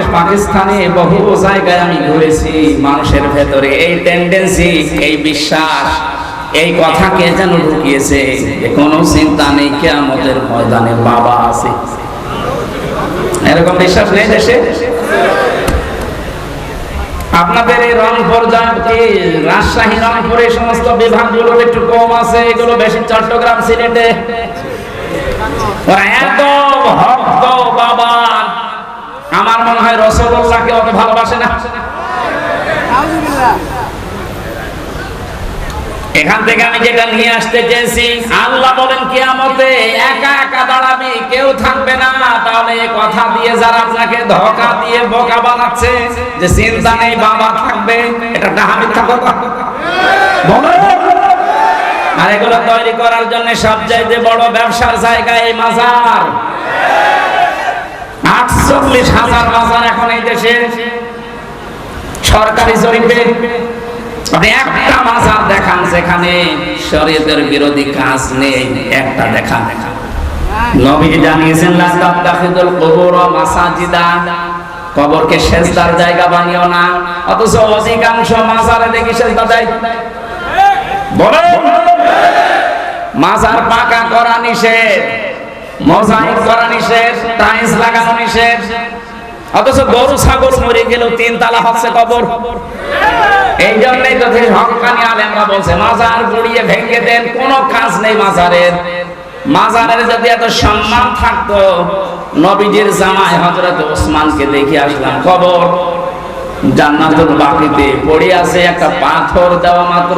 বাংলাদেশ, পাকিস্তানে বহু জায়গায় আমি ঘুরেছি মানুষের ভেতরে। এই টেন্ডেন্সি এই বিশ্বাস, এই কথা কে যেন ঢুকিয়েছে কোনো চিন্তা নেই, কেয়ামতের ময়দানে বাবা আছে। এরকম বিশ্বাস নেই দেশে? আপনাদের এই রংপুর কি রাজশাহী, রংপুর সমস্ত বিভাগগুলো একটু কম আছে, এগুলো বেশি চট্টগ্রাম সিলেটে। ওরা এত ভক্ত বাবা। আমার মনে হয় রসগোল্লাকে অত ভালোবাসে না। এখান থেকে আমি যেটা নিয়ে আসতে চেয়েছি, আল্লাহ বলেন, কিয়ামতে একা একা দাঁড়াবি, কেউ থাকবে না। তাহলে কথা দিয়ে যারা আপনাকে ধোকা দিয়ে বোকা বানাচ্ছে, যে চিন্তা নেই, বাবা থাকবে, এটা ডাহা মিথ্যা কথা। আর এগুলো তৈরি করার জন্য সবচাইতে বড় ব্যবসার জায়গা এই মাজার। আটচল্লিশ হাজার মাজার এখন এই দেশে। সরকারি জরিপে একটা মাজার দেখান যেখানে শরীয়তের বিরোধী কাজ নেই, একটা দেখান। নবী জানিয়েছেন, লা তাত্তাখিদুল কুবুর মাসাজিদা। কবরকে সেজদার জায়গা বানিও না, অথচ অধিকাংশ মাজারে দেখি সেজদা দেয়। বলেন। মাজার পাকা করা নিষেধ। মোজাইক করা নিষেধ, টাইলস লাগানো নিষেধ। অথচ গরু, ছাগল মরে গেলেও তিন তালা হচ্ছে কবর। এই জন্যই তো হকানি আলেমরা বলছে, মাজার গুড়িয়ে ভেঙে দেন, কোনো কাজ নেই মাজারের। মাজারের যদি এত সম্মান থাকতো, নবীজির জামাই হযরত ওসমানকে দেখে আসলাম, কবর। জান্নাতুল বাকিতে পড়ে আছে একটা পাথর দেওয়া মাত্র,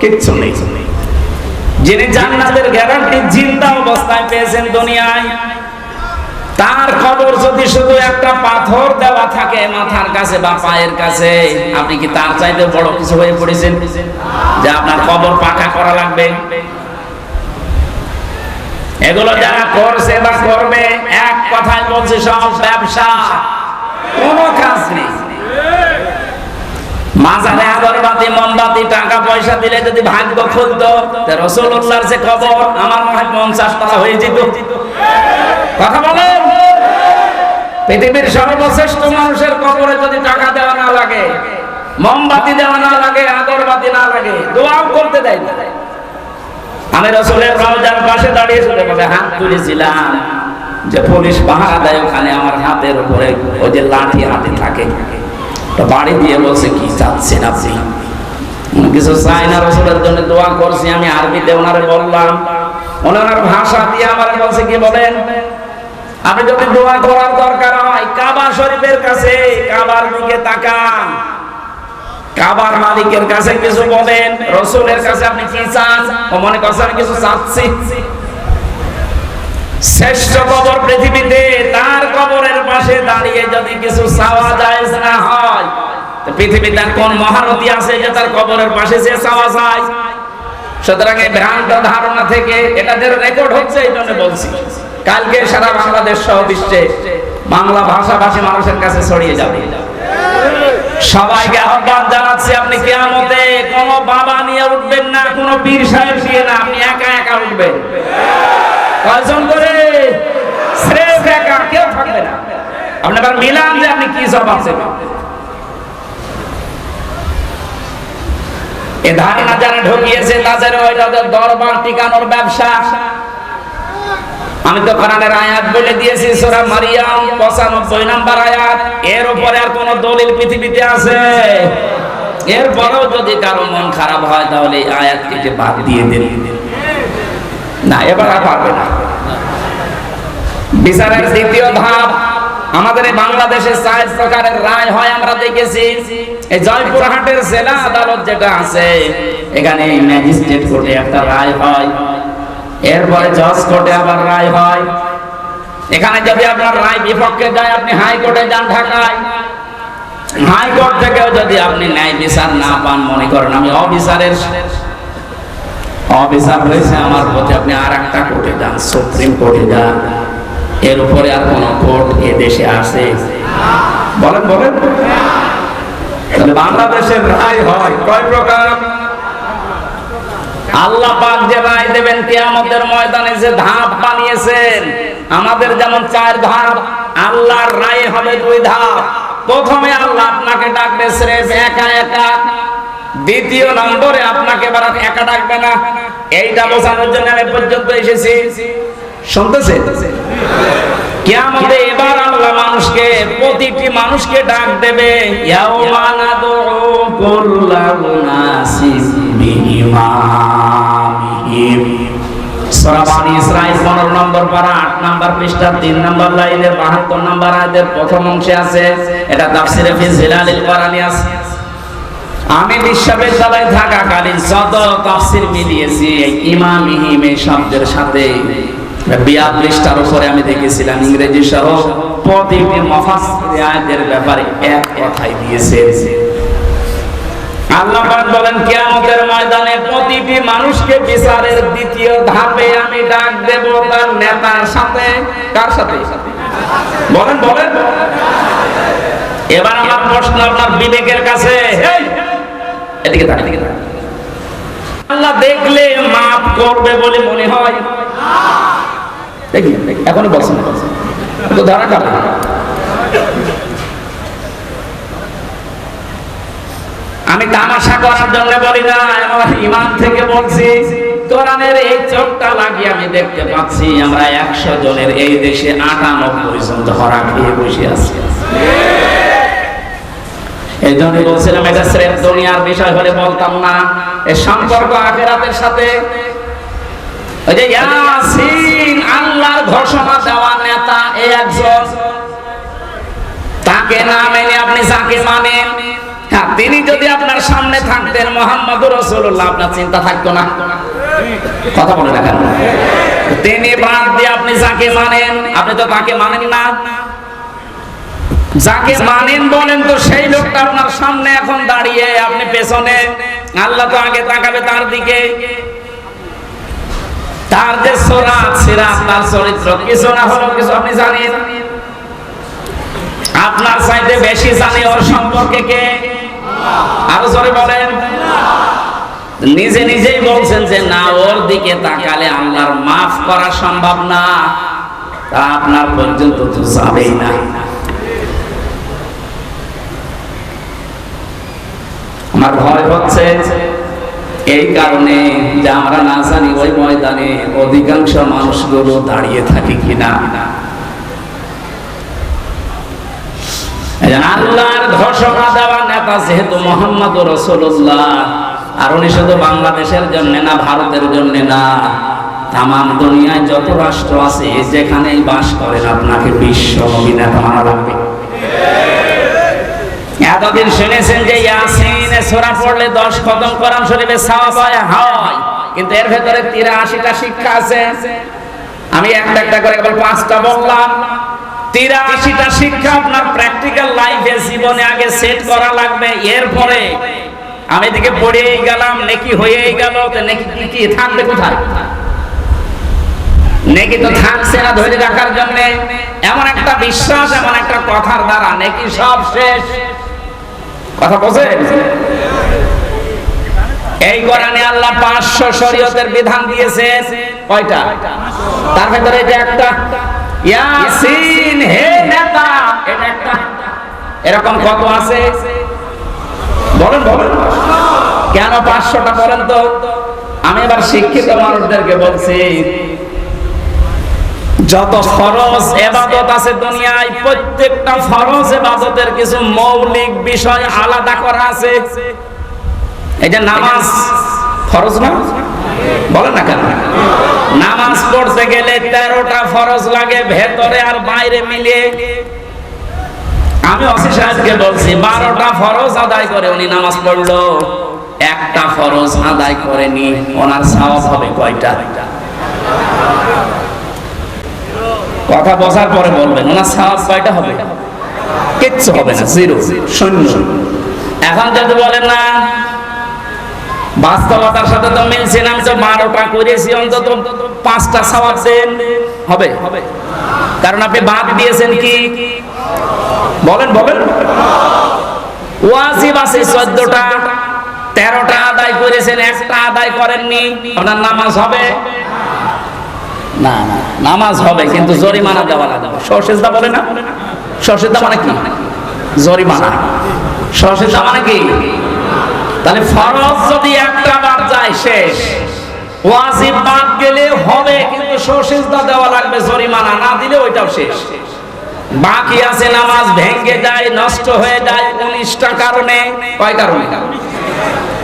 কিচ্ছু নেই। যিনি জান্নাতের গ্যারান্টি জিন্দা অবস্থায় পেয়েছেন দুনিয়ায়, তার খবর যদি শুধু একটা পাথর দেওয়া থাকে মাথার কাছে বা পায়ের কাছে, আপনি কি তার চাইতে বড় কিছু হয়ে পড়েছেন? যে আপনার কবর পাকা করা লাগবে? এগুলো যারা করছে বা করবে, এক কথায় বলছে সব ব্যবসা কোনো কাজ নেই মাজারে আগরবাতি মোমবাতি টাকা পয়সা দিলে যদি ভাগ্য খুলতো রসুল্লাহর যে খবর আমার মনে হয় পঞ্চাশ হয়ে যেত। কথা বলেন? পৃথিবীর সর্বশ্রেষ্ঠ মানুষের কবরে যদি টাকা দেওয়া না লাগে, মোমবাতি দেওয়া না লাগে, আগরবাতি না লাগে, দোয়াও করতে দেয় না। আমি রসুলের রমজান পাশে দাঁড়িয়ে হাত তুলেছিলাম যে পুলিশ পাহারা দেয় ওখানে, আমার হাতের উপরে ওই যে লাঠি হাতে থাকে। বাড়ি দিয়ে বলছে, কি চাচ্ছেন আপনি? কিছু চাই না, রসুলের জন্য দোয়া করছি, আমি আরবিতে ওনারে বললাম। ওনার ভাষা দিয়ে আমার বলছে, কি বলেন? আপনি যদি দোয়া করার দরকার হয়, কাবা শরীফের কাছে, কাবার দিকে তাকান। কাবার মালিকের কাছে কিছু বলেন, রসুলের কাছে আপনি কি চান? ও মনে করছে আমি কিছু চাচ্ছি। শ্রেষ্ঠ কবর পৃথিবীতে, তার কবরের পাশে দাঁড়িয়ে যদি কিছু চাওয়া যায় না হয় পৃথিবীতে কোন মহারথী আছে যে তার কবরের পাশে যে চাওয়া যায়? সুতরাং এই ভ্রান্ত ধারণা থেকে এটা যে রেকর্ড হচ্ছে, এই জন্য বলছি, কালকে সারা বাংলাদেশ সহ বিশ্বে বাংলা ভাষাভাষী মানুষের কাছে ছড়িয়ে যাবে। সবাইকে আহ্বান জানাচ্ছি, আপনি কেয়ামতে কোন বাবা নিয়ে উঠবেন না, কোন পীর সাহেব নিয়ে না, আপনি একা একা উঠবেন। কয়জন করে? স্রেফ একা, কেউ থাকবে না। আপনি আবার মিলান যে আপনি কি দেবেন। এ ধারণা যারা ঢুকিয়েছে, তাদের দরবার টিকানোর ব্যবসা। আমি তো কোরআনের আয়াত বলে দিয়েছি, সূরা মারিয়াম 95 নাম্বার আয়াত। এর উপরে আর কোন দলিল পৃথিবীতে আছে। এরপরেও যদি কারও মন খারাপ হয়, তাহলে এই আয়াতটিকে বাদ দিয়ে দিন। না, এবার আর পারবে না। বিচারের দ্বিতীয় ধাপ, আমাদের বাংলাদেশে চার প্রকারের রায় হয়, আমরা দেখেছি। এই জয়পুরহাটের জেলা আদালত যেটা আছে, এখানে ম্যাজিস্ট্রেট কোর্টে একটা রায় হয়। এরপরে জজ কোর্টে আবার রায় হয়। এখানে যদি আপনার রায় বিপক্ষে যায়, আপনি হাইকোর্টে যান ঢাকায়। হাইকোর্ট থেকেও যদি আপনি ন্যায় বিচার না পান, মনে করেন আমি অবিচারের অবিচার হয়েছে, আমার আপনি আর একটা কোর্টে যান, সুপ্রিম কোর্টে যান। এর উপরে আর কোর্ট এ দেশে আছে? বলেন বলেন। তাহলে বাংলাদেশের রায় হয়, কয় প্রকার? আল্লাহ পাক যে রায় দেবেন কিয়ামতের ময়দানে যে ধাপ বানিয়েছেন, আমাদের যেমন চার ধাপ, আল্লাহর রায় হবে দুই ধাপ। প্রথমে আল্লাহ আপনাকে ডাকবে, স্রেফ একা একা। দ্বিতীয় নম্বরে আপনাকে এবার একা ডাকবে না। এইটা বোঝানোর জন্য আমি পর্যন্ত এসেছি। শুনতেছে এবার আল্লাহ মানুষকে, প্রতিটি মানুষকে ডাক দেবে, ইয়াউমা নাদউ কুল্লান নাসি বিইমামিহিম সূরা বানী ইসরাঈল 15 নম্বর পারা 8 নম্বর পৃষ্ঠা 3 নম্বর লাইনে 72 নম্বর আয়াতের প্রথম অংশে আছে, এটা তাফসিরে ফি জিলালিল আছে। আমি বিশ্ববিদ্যালয়ে থাকাকালীন যত তাফসির মিলিয়েছি ইমামিহিম এই শব্দের সাথে বিয়াল্লিশটার উপরে আমি দেখেছিলাম ইংরেজি সহ প্রতিটি আয়াতের ব্যাপারে এক কথাই দিয়েছে। আল্লাহ পাক বলেন, কিয়ামতের ময়দানে প্রতিটি মানুষকে বিচারের দ্বিতীয় ধাপে আমি ডাক দেব তার নেতার সাথে। কার সাথে? বলেন বলেন। এবার আমার প্রশ্ন আপনার বিবেকের কাছে। এদিকে তাকান। আল্লাহ দেখলে মাফ করবে বলে মনে হয়। দেখি, এখনও বলছেন। তো ধরা কাটে আমি তামাশা করার জন্য বলি না আমার ইমান থেকে বলছি কোরআনের এই চোখটা লাগিয়ে আমি দেখতে পাচ্ছি আমরা একশো জনের এই দেশে আটানব্বই জন ধরা খেয়ে বসে আছি। এই জন্য বলছিলাম, এটা দুনিয়ার বিষয় হলে বলতাম না। সম্পর্ক আখেরাতের সাথে ওই যে ইয়াসিন আল্লাহর ঘোষণা নেতা একজন। তাকে না মেনে আপনি যাকে মানেন হ্যাঁ তিনি যদি আপনার সামনে থাকতেন মোহাম্মদ রসুল্লাহ আপনার চিন্তা থাকতো না। কথা বলে রাখেন তিনি বাদ দিয়ে আপনি যাকে মানেন, আপনি তো তাকে মানেন না? যাকে মানেন বলেন তো সেই লোকটা আপনার সামনে এখন দাঁড়িয়ে, আপনি পেছনে। আল্লাহ তো আগে তাকাবে তার দিকে। তার যে সোরাত, সিরাত, তার চরিত্র, কিছু না হলো কিছু আপনি জানেন। আপনার চাইতে বেশি জানে ওর সম্পর্কে কে? আরও জোরে বলেন। নিজে নিজেই বলছেন যে, না, ওর দিকে তাকালে আল্লাহর মাফ করা সম্ভব না। তা আপনার পর্যন্ত তো যাবেই না। আমার ভয় হচ্ছে। এই কারণে যে আমরা না জানি ওই ময়দানে অধিকাংশ মানুষগুলো দাঁড়িয়ে থাকে কিনা। আল্লাহর নেতা যেহেতু মোহাম্মদ রসুল্লাহ আর উনি শুধু বাংলাদেশের জন্য না, ভারতের জন্য না দুনিয়ায় যত রাষ্ট্র আছে, যেখানেই বাস করেন, আপনাকে বিশ্ব নবী নেতা মানা লাগবে। এতদিন শুনেছেন যে ইয়াসিনে সূরা পড়লে 10 খতম কোরআন শরীফে সওয়াব হয় হয়। কিন্তু এর ভেতরে 83টা শিক্ষা আছে। আমি একটা একটা করে কেবল পাঁচটা বললাম। 83টা শিক্ষা আপনার প্র্যাকটিক্যাল লাইফে জীবনে আগে সেট করা লাগবে। এরপরে আমি এদিকে পড়েই গেলাম, নেকি হয়েই গেল নেকি কি কি থাকবে কোথায়? নেকি তো থাকছে না ধরে রাখার জন্য। এমন একটা বিশ্বাস, এমন একটা কথার দ্বারা নেকি সব শেষ। কথা বোঝেন? এই কোরআনে আল্লাহ পাঁচশো শরীয়তের বিধান দিয়েছে কয়টা? তার ভেতরে এটা একটা। ইয়াসিন, হে নেতা, এটা একটা। এরকম কত আছে? বলেন বলেন। কেন পাঁচশোটা বলেন তো? আমি এবার শিক্ষিত মানুষদেরকে বলছি, যত ফরজ এবাদত আছে দুনিয়ায়, প্রত্যেকটা ফরজ এবাদতের কিছু মৌলিক বিষয় আলাদা করা আছে। যে নামাজ ফরজ না? বলেন না কেন? নামাজ পড়তে গেলে তেরোটা ফরজ লাগে, ভেতরে আর বাইরে মিলে আমি অসি সাহেবকে বলছি, বারোটা ফরজ আদায় করে উনি নামাজ পড়ল। একটা ফরজ আদায় করেনি, ওনার সাহস হবে কয়টা? কথা বসার পরে বলবেন, ওনার সাহস কয়টা হবে? কিচ্ছু হবে না, জিরো, শূন্য। এখন যদি বলেন না বাস্তবতার সাথে তো মিলছে না আমি তো বারোটা করেছি অন্তত পাঁচটা সওয়াব দেন। হবে? কারণ আপনি বাদ দিয়েছেন কি? বলেন বলেন। ওয়াজিব আছে চোদ্দটা তেরোটা আদায় করেছেন একটা আদায় করেননি আপনার নামাজ হবে? না না নামাজ হবে কিন্তু জরিমানা দেওয়া লাগবে। সশেজদা বলে না? সশেজদা মানে কি? জরিমানা। সশেজদা মানে কি? তাহলে ফরজ যদি একটা বার যায় শেষ। ওয়াজিব বাদ গেলে হবে, কিন্তু সশেজদা দেওয়া লাগবে জরিমানা, না দিলে ওইটাও শেষ। বাকি আছে নামাজ ভেঙ্গে যায়, নষ্ট হয়ে যায়, উনিশটা কারণে। কয় কারণে?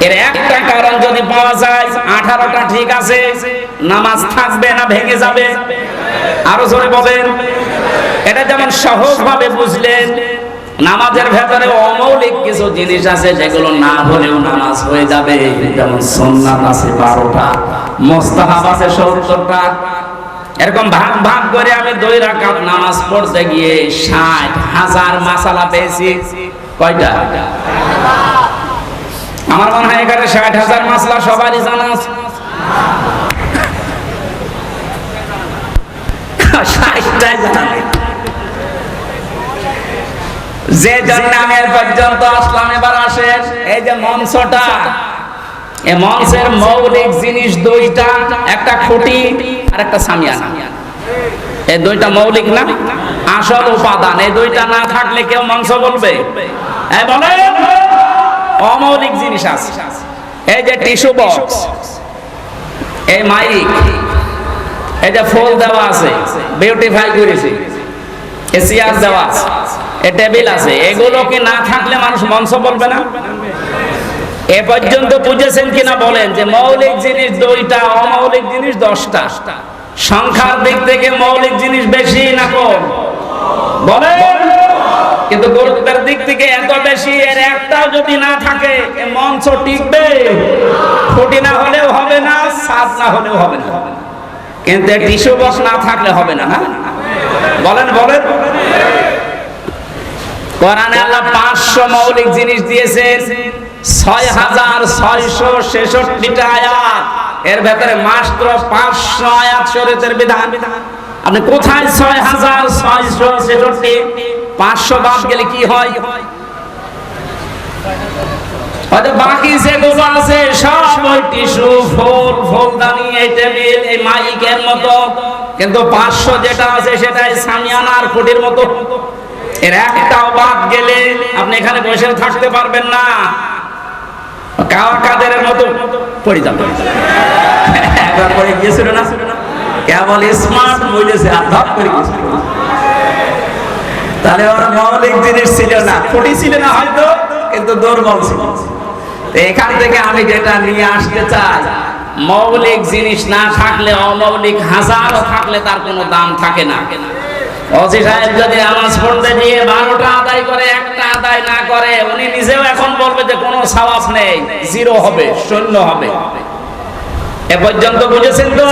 এর একটা কারণ যদি পাওয়া যায়, আঠারোটা ঠিক আছে, নামাজ থাকবে না, ভেঙে যাবে। আরও জোরে বলেন। এটা যেমন সহজ ভাবে বুঝলেন নামাজের ভেতরে অমৌলিক কিছু জিনিস আছে যেগুলো না হলেও নামাজ হয়ে যাবে। যেমন সোননাথ আছে বারোটা, মোস্তাহাব আছে সত্তরটা। এরকম ভাগ ভাগ করে আমি দুই রাকাত নামাজ পড়তে গিয়ে ষাট হাজার মাসালা পেয়েছি। কয়টা? আমার মনে হয় এখানে ষাট হাজার মাসলা সবারই জানা আছে। জানা। যে জন্য পর্যন্ত আসলাম, এবার আসেন এই যে মঞ্চটা। এই মঞ্চের মৌলিক জিনিস দুইটা, একটা খুঁটি আর একটা সামিয়ানা। এই দুইটা মৌলিক না? আসল উপাদান। এই দুইটা না থাকলে কেউ মঞ্চ বলবে? বলে অমৌলিক জিনিস আছে। এই যে টিস্যু বক্স, এই মাইক, এই যে ফুল দেওয়া আছে বিউটিফাই করেছে। এ চেয়ার দেওয়া আছে এ টেবিল আছে। এগুলো কি না থাকলে মানুষ মঞ্চ বলবে না? এ পর্যন্ত বুঝেছেন কিনা বলেন যে মৌলিক জিনিস দুইটা, অমৌলিক জিনিস দশটা। সংখ্যার দিক থেকে মৌলিক জিনিস বেশি না কম? বলেন। কিন্তু গুরুত্বের দিক থেকে এত বেশি, এর একটাও যদি না থাকে মঞ্চ টিকবে। খুঁটি না হলেও হবে না সাজ না হলেও হবে না। কিন্তু টিস্যু বক্স না থাকলে হবে না না? বলেন বলেন। কোরআনে আল্লাহ পাঁচশো মৌলিক জিনিস দিয়েছেন। ছয় হাজার ছয়শো ছেষট্টিটা আয়াত। এর ভেতরে মাত্র পাঁচশো আয়াত শরীয়তের বিধান। আপনি কোথায় ছয় হাজার ছয়শো ছেষট্টি? পাঁচশো বাদ গেলে কি হয়? হয়তো বাকি যেগুলো আছে, সব ওই টিস্যু, ফুল, ফুলদানি, এই টেবিল, এই মাইকের মতো। কিন্তু পাঁচশো যেটা আছে সেটাই সামিয়ানার কোটির মতো। এর একটাও বাদ গেলে আপনি এখানে বসে থাকতে পারবেন না। কাদের মতো। পড়ে যাবে একবার পড়ে গিয়েছিল না? কেবল স্মার্ট আর ধপ করে গিয়েছিল। তাহলে ওর মৌলিক জিনিস ছিল না। খুঁটি ছিল না হয়তো, কিন্তু দুর্বল ছিল। এখান থেকে আমি যেটা নিয়ে আসতে চাই, মৌলিক জিনিস না থাকলে, অমৌলিক হাজারও থাকলে তার কোনো দাম থাকে না। অজি সাহেব যদি নামাজ পড়তে গিয়ে বারোটা আদায় করে, একটা আদায় না করে, উনি নিজেও এখন বলবে যে কোনো সাওয়াব নেই। জিরো হবে, শূন্য হবে। এ পর্যন্ত বুঝেছেন তো?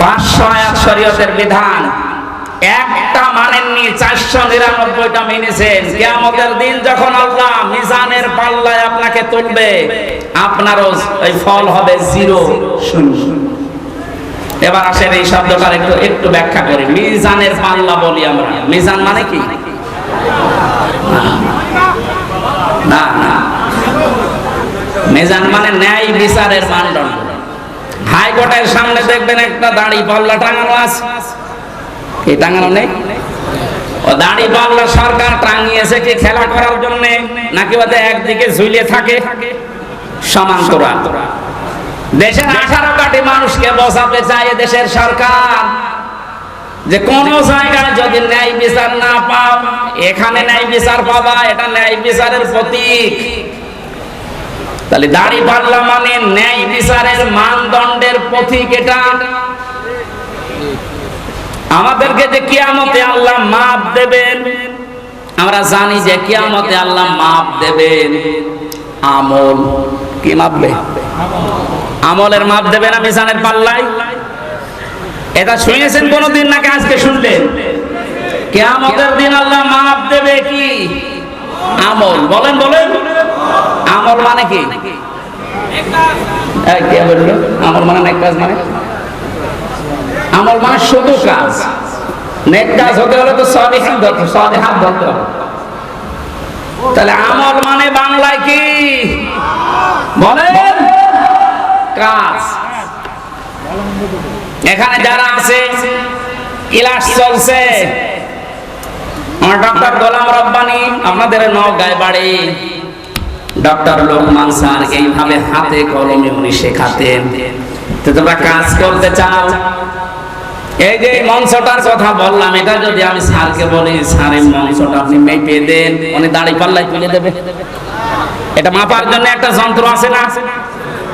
পাঁচশো আয়াত শরীয়তের বিধান। একটা মানেননি, চারশো নিরানব্বইটা মেনেছেন। কেয়ামতের দিন যখন আল্লাহ মিজানের পাল্লায় আপনাকে তুলবে, আপনারও ওই ফল হবে জিরো, শূন্য। এবার আসেন এই শব্দটার একটু একটু ব্যাখ্যা করি। মিজানের পাল্লা বলি আমরা। মিজান মানে কি? না না। মিজান মানে ন্যায় বিচারের মানদণ্ড। হাইকোর্টের সামনে দেখবেন একটা দাড়ি, পাল্লা টাঙানো আছে। কি টাঙানো নেই? ও দাড়ি, পাল্লা সরকার টাঙিয়েছে কি খেলা করার জন্য? নাকি ওদের একদিকে ঝুলিয়ে থাকে? সমান্তরাল। দেশের আঠারো কোটি মানুষকে বসাতে চায় দেশের সরকার। যে কোন জায়গায় যদি ন্যায় বিচার না পাও, এখানে ন্যায় বিচার পাবা, এটা ন্যায় বিচারের প্রতীক। তাহলে দাড়ি পাল্লা মানে ন্যায় বিচারের মানদণ্ডের পথিক এটা। আমাদেরকে যে কিয়ামতে আল্লাহ মাপ দেবেন, আমরা জানি যে কিয়ামতে আল্লাহ মাপ দেবেন। আমল কি মাপবে? আমলের মাপ দেবে না মিজানের পাল্লায়? এটা শুনেছেন কোনদিন নাকি আজকে শুনলেন? কিয়ামতের দিন আল্লাহ মাপ দেবে কি? আমল। বলেন বলেন। আমল মানে কি? আমল মানে নেক কাজ মানে? আমল মানে শুধু কাজ। নেক কাজ হতে হলে তো সলিহাত ধরতে সলিহাত ধরতে হবে তাহলে আমল মানে বাংলায় কি? বলেন। কাজ। এখানে যারা আছে, ক্লাস চলছে। আমার ডক্টর গোলাম রব্বানি, আপনাদের নগায় বাড়ি। ডক্টর লোকমান স্যার এইভাবে হাতে কলমে উনি শেখাতেন। তো তোমরা কাজ করতে চাও? এই যে মঞ্চটার কথা বললাম, এটা যদি আমি স্যারকে বলি, স্যারের মঞ্চটা আপনি মেপে দেন, উনি দাড়ি পাল্লায় তুলে দেবে। এটা মাপার জন্য একটা যন্ত্র আছে না?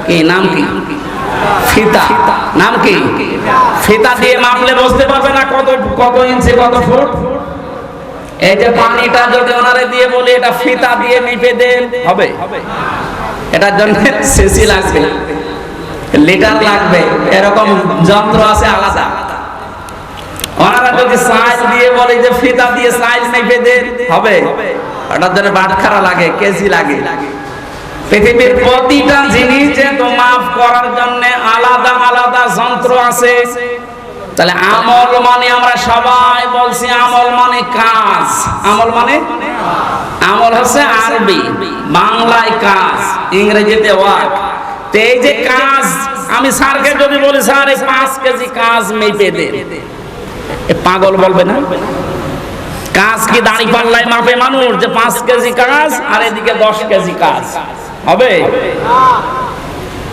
কি, নাম কি? ফিতা। নাম কি? ফিতা দিয়ে মাপলে বুঝতে পারবে না কত কত ইঞ্চি, কত ফুট? এই যে পানিটা যদি ওনারে দিয়ে বলি, এটা ফিতা দিয়ে মেপে দেন, হবে? এটার জন্য সিসি লাগবে। লিটার লাগবে। এরকম যন্ত্র আছে আলাদা। ওনারা যদি সাইজ দিয়ে বলে যে ফিতা দিয়ে সাইজ মেপে দেন, হবে? ওটার জন্য বাটখারা লাগে, কেজি লাগে। পৃথিবীর প্রতিটা জিনিস যেহেতু মাফ করার জন্য আলাদা আলাদা যন্ত্র আছে। তাহলে আমল মানে আমরা সবাই বলছি আমল মানে কাজ। আমল মানে? আমল হচ্ছে আরবি, বাংলায় কাজ, ইংরেজিতে ওয়ার্ক। এই যে কাজ, আমি স্যারকে যদি বলি, স্যার, এই পাঁচ কেজি কাজ মেপে এ পাগল বলবে না? কাজ কি দাড়ি পাল্লায় মাপে মানুষ? যে পাঁচ কেজি কাজ আর এদিকে দশ কেজি কাজ। হবে?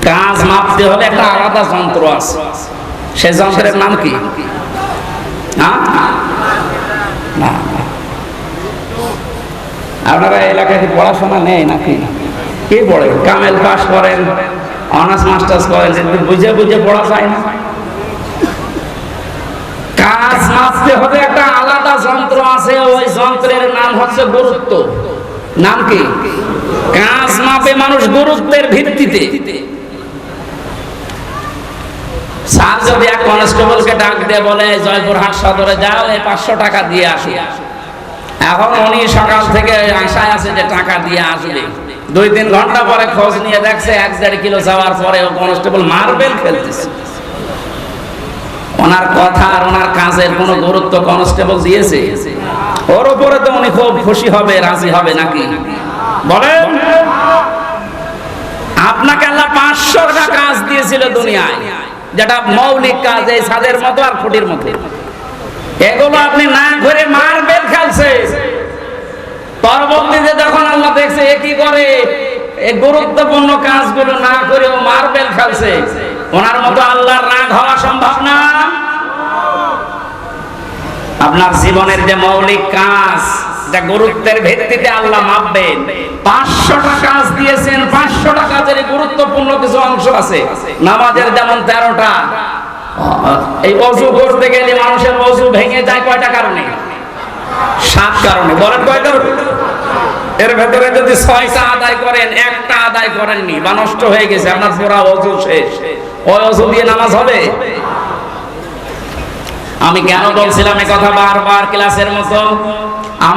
কাজ মাপতে হলে একটা আলাদা যন্ত্র আছে। সে যন্ত্রের নাম কি? হ্যাঁ? আপনারা এলাকায় পড়াশোনা নেই নাকি? কি পড়ে কামেল পাস করেন অনার্স মাস্টার্স করেন বুঝে বুঝে পড়া যায় না। কাজ মাপতে হবে, একটা আলাদা যন্ত্র আছে, ওই যন্ত্রের নাম হচ্ছে গুরুত্ব। নাম কি? কাজ মাপে মানুষ গুরুত্বের ভিত্তিতে। স্যার যদি এক কনস্টেবলকে ডাক দিয়ে বলে, জয়পুরহাট সদরে যাও, এই পাঁচশো টাকা দিয়ে আসো। এখন উনি সকাল থেকে আশায় আছে যে টাকা দিয়ে আসবে। দুই তিন ঘণ্টা পরে খোঁজ নিয়ে দেখছে এক দেড় কিলো যাওয়ার পরে কনস্টেবল মার্বেল খেলতেছে। ওনার কথা আর ওনার কাজের কোনো গুরুত্ব কনস্টেবল দিয়েছে? ওর উপরে তো উনি খুব খুশি হবে, রাজি হবে নাকি? বলেন। আপনাকে আল্লাহ পাঁচশো টাকা কাজ দিয়েছিল দুনিয়ায়, যেটা মৌলিক কাজ, এই ছাদের মতো আর খুঁটির মতো। এগুলো আপনি না ঘুরে মারবেল খেলছে। পরবর্তীতে যখন আল্লাহ দেখছে এ কি করে এই গুরুত্বপূর্ণ কাজগুলো না করে ও মার্বেল খেলছে। ওনার মতো আল্লাহর রাগ হওয়া সম্ভব না। আপনার জীবনের যে মৌলিক কাজ যা গুরুত্বের ভিত্তিতে আল্লাহ মাপবেন। পাঁচশোটা কাজ দিয়েছেন পাঁচশোটা কাজের গুরুত্বপূর্ণ কিছু অংশ আছে। নামাজের যেমন তেরোটা, এই অজু করতে গেলে মানুষের অজু ভেঙে যায় কয়টা কারণে? সাত কারণে। বলেন কয় কারণে? এর ভেতরে যদি ছয়টা আদায় করেন, একটা আদায় করেননি, বা নষ্ট হয়ে গেছে, আপনার পুরা অজু শেষ। ওই অজু দিয়ে নামাজ হবে? আমি কেন বলছিলাম কথা বারবার ক্লাসের মতো?